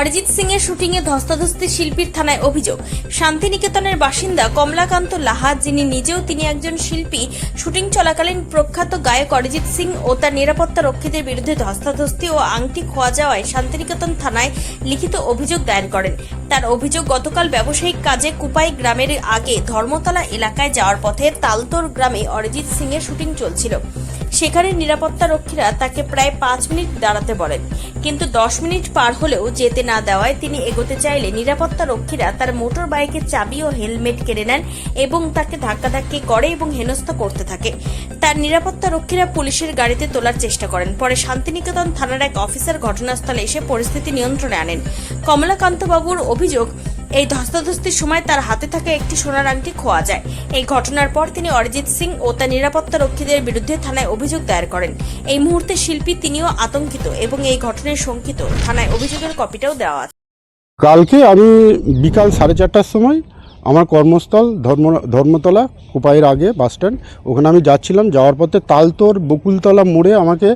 অরিজিৎ সিং এর শুটিংয়ে ধস্তাধস্তি শিল্পীর থানায় অভিযোগ। শান্তিনিকেতনের বাসিন্দা কমলাকান্ত লাহা, যিনি নিজেও তিনি একজন শিল্পী, শুটিং চলাকালীন প্রখ্যাত গায়ক অরিজিৎ সিং ও তার নিরাপত্তা রক্ষীদের বিরুদ্ধে ধস্তাধস্তি ও আংটি খোয়া যাওয়ায় শান্তিনিকেতন থানায় লিখিত অভিযোগ দায়ের করেন। তার অভিযোগ, গতকাল ব্যবসায়িক কাজে কুপাই গ্রামের আগে ধর্মতলা এলাকায় যাওয়ার পথে তালতোর গ্রামে অরিজিৎ সিং এর শুটিং চলছিল। সেখানে নিরাপত্তা রক্ষীরা তাকে প্রায় পাঁচ মিনিট দাঁড়াতে বলেন। কিন্তু দশ মিনিট পার হলেও যেতে না দেওয়ায় তিনি এগোতে চাইলে নিরাপত্তা রক্ষীরা তার মোটর বাইকের চাবি ও হেলমেট কেড়ে নেন এবং তাকে ধাক্কাধাক্কি করে এবং হেনস্থা করতে থাকে। তার নিরাপত্তা রক্ষীরা পুলিশের গাড়িতে তোলার চেষ্টা করেন। পরে শান্তিনিকেতন থানার এক অফিসার ঘটনাস্থলে এসে পরিস্থিতি নিয়ন্ত্রণে আনেন। কমলাকান্তবাবুর অভিযোগ এই ধস্তাধস্তির সময় তার হাতে থাকা একটি সোনার আংটি খোয়া যায়। এই ঘটনার পর তিনি অরিজিৎ সিং ও তার নিরাপত্তা রক্ষীদের বিরুদ্ধে থানায় অভিযোগ দায়ের করেন। এই মুহূর্তে শিল্পী তিনিও আতঙ্কিত এবং এই ঘটনায় শঙ্কিত। থানায় অভিযোগের কপিটাও দেওয়া আছে। কালকে আমি বিকাল সাড়ে চারটার সময় আমার কর্মস্থল ধর্ম, ধর্মতলা, কোপাইয়ের আগে বাস স্ট্যান্ড, ওখানে আমি যাচ্ছিলাম। যাওয়ার পথে তালতোর বকুলতলা মোড়ে আমাকে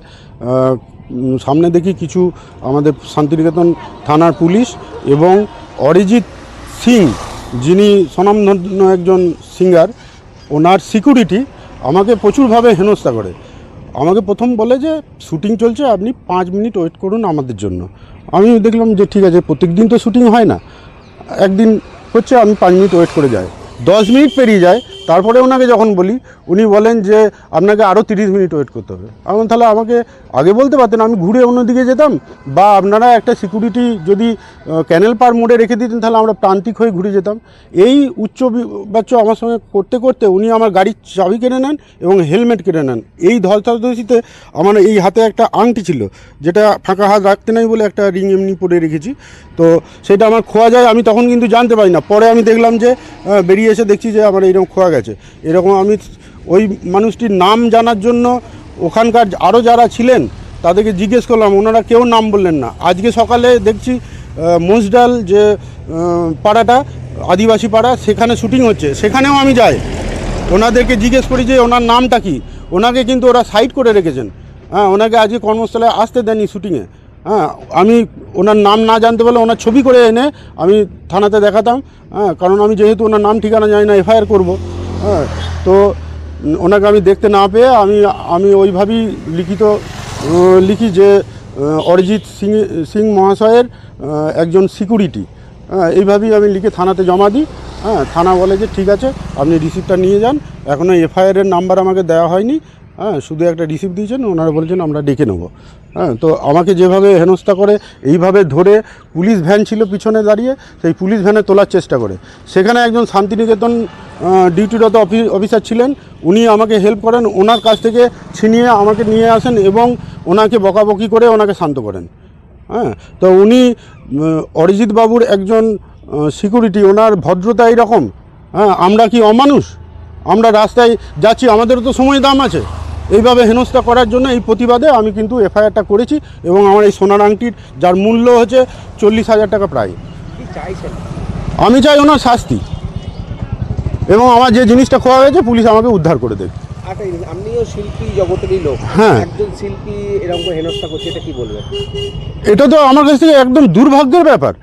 সামনে দেখি কিছু আমাদের শান্তিনিকেতন থানার পুলিশ এবং অরিজিৎ সিং, যিনি স্বনামধন্য একজন সিঙ্গার, ওনার সিকিউরিটি আমাকে প্রচুরভাবে হেনস্থা করে। আমাকে প্রথম বলে যে, শুটিং চলছে, আপনি পাঁচ মিনিট ওয়েট করুন আমাদের জন্য। আমি দেখলাম যে, ঠিক আছে প্রত্যেক দিন তো শুটিং হয় না। একদিন হচ্ছে আমি পাঁচ মিনিট ওয়েট করে যাই। দশ মিনিট পেরিয়ে যায় তারপরে ওনাকে যখন বলি, উনি বলেন যে, আপনাকে আরও তিরিশ মিনিট ওয়েট করতে হবে। আমি তাহলে আমাকে আগে বলতে পারতেন, আমি ঘুরে অন্যদিকে যেতাম বা আপনারা একটা সিকিউরিটি যদি ক্যানেল পার মোড়ে রেখে দিতেন, তাহলে আমরা প্রান্তিক হয়ে ঘুরে যেতাম। এই উচ্চ বাচ্চ আমার সঙ্গে করতে করতে উনি আমার গাড়ির চাবি কিনে নেন এবং হেলমেট কিনে নেন। এই ধস্তাধস্তিতে আমার এই হাতে একটা আংটি ছিল, যেটা ফাঁকা হাত রাখতে নাই বলে একটা রিং এমনি পরে রেখেছি। তো সেটা আমার খোয়া যায়, আমি তখন কিন্তু জানতে পারি না। পরে আমি দেখলাম যে বেরিয়ে এসে দেখছি যে, আমার এইরকম খোয়া গেছে। এরকম আমি ওই মানুষটির নাম জানার জন্য ওখানকার আরও যারা ছিলেন তাদেরকে জিজ্ঞেস করলাম ওনারা কেউ নাম বললেন না। আজকে সকালে দেখছি আহ, মোজডাল যে পাড়াটা আদিবাসী পাড়া সেখানে শুটিং হচ্ছে। সেখানেও আমি যাই। ওনাদেরকে জিজ্ঞেস করি যে ওনার নামটা কি? ওনাকে কিন্তু ওরা সাইড করে রেখেছেন। হ্যাঁ ওনাকে আজকে কর্মস্থলে আসতে দেননি শুটিংয়ে। হ্যাঁ আমি ওনার নাম না জানতে পারলে ওনার ছবি করে এনে আমি থানাতে দেখাতাম। হ্যাঁ কারণ আমি যেহেতু ওনার নাম ঠিকানা জানি না এফআইআর করব। হ্যাঁ তো ওনাকে আমি দেখতে না পেয়ে আমি আমি ওইভাবেই লিখিত লিখি যে অরিজিৎ সিং সিং মহাশয়ের একজন সিকিউরিটি। হ্যাঁ এইভাবেই আমি লিখে থানাতে জমা দিই। হ্যাঁ থানা বলে যে ঠিক আছে, আপনি রিসিপ্টটা নিয়ে যান। এখনও এফআইআরের নাম্বার আমাকে দেওয়া হয়নি। হ্যাঁ শুধু একটা রিসিপ্ট দিয়েছেন, ওনারা বলছেন আমরা ডেকে নেব। হ্যাঁ তো আমাকে যেভাবে হেনস্থা করে, এইভাবে ধরে পুলিশ ভ্যান ছিল পিছনে দাঁড়িয়ে, সেই পুলিশ ভ্যানে তোলার চেষ্টা করে। সেখানে একজন শান্তিনিকেতন ডিউটিরত অফি- অফিসার ছিলেন, উনি আমাকে হেল্প করেন, ওনার কাছ থেকে ছিনিয়ে আমাকে নিয়ে আসেন এবং ওনাকে বকাবকি করে ওনাকে শান্ত করেন। হ্যাঁ তো উনি অরিজিৎ বাবুর একজন সিকিউরিটি ওনার ভদ্রতা এইরকম। হ্যাঁ আমরা কি অমানুষ? আমরা রাস্তায় যাচ্ছি, আমাদেরও তো সময় দাম আছে। এইভাবে হেনস্থা করার জন্য এই প্রতিবাদে আমি কিন্তু এফআইআরটা করেছি এবং আমার এই সোনার আংটির যার মূল্য হচ্ছে চল্লিশ হাজার টাকা প্রায়। আমি চাই ওনার শাস্তি। এবং আমার যে জিনিসটা খোয়া গেছে পুলিশ আমাকে উদ্ধার করে দেবে। আচ্ছা আপনিও শিল্পী জগতেরই লোক। হ্যাঁ। একজন শিল্পী এরকম হেনস্থা করছে এটা কি বলবেন? এটা তো আমার কাছ থেকে একদম দুর্ভাগ্যের ব্যাপার।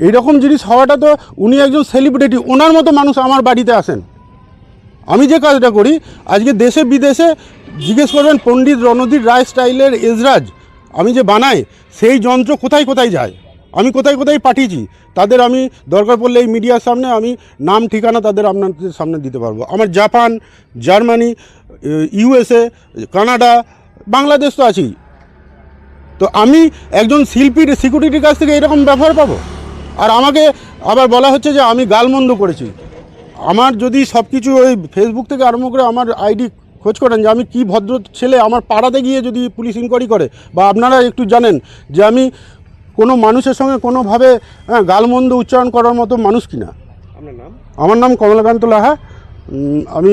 এইরকম জিনিস হওয়াটা তো উনি একজন সেলিব্রিটি ওনার মতো মানুষ আমার বাড়িতে আসেন। আমি যে কাজটা করি আজকে দেশে বিদেশে জিজ্ঞেস করবেন পণ্ডিত রণধীর রায় স্টাইলের এজরাজ, আমি যে বানাই, সেই যন্ত্র কোথায় কোথায় যায়? আমি কোথায় কোথায় পাঠিয়েছি? তাদের আমি দরকার পড়লে এই মিডিয়ার সামনে আমি নাম, ঠিকানা তাদের আপনাদের সামনে দিতে পারব। আমার Japan, Germany, USA, Canada, Bangladesh তো আছেই। তো আমি একজন শিল্পীর সিকিউরিটির কাছ থেকে এরকম ব্যবহার পাবো? আর আমাকে আবার বলা হচ্ছে যে আমি গালমন্দ করেছি। আমার যদি সব কিছু ওই ফেসবুক থেকে আরম্ভ করে আমার আইডি খোঁজ করেন যে আমি কি ভদ্র ছেলে আমার পাড়াতে গিয়ে যদি পুলিশ ইনকোয়ারি করে। বা আপনারা একটু জানেন যে আমি কোনো মানুষের সঙ্গে কোনোভাবে হ্যাঁ, গালমন্দ উচ্চারণ করার মতো মানুষ কিনা। আমার নাম কমলাকান্ত লাহা। আমি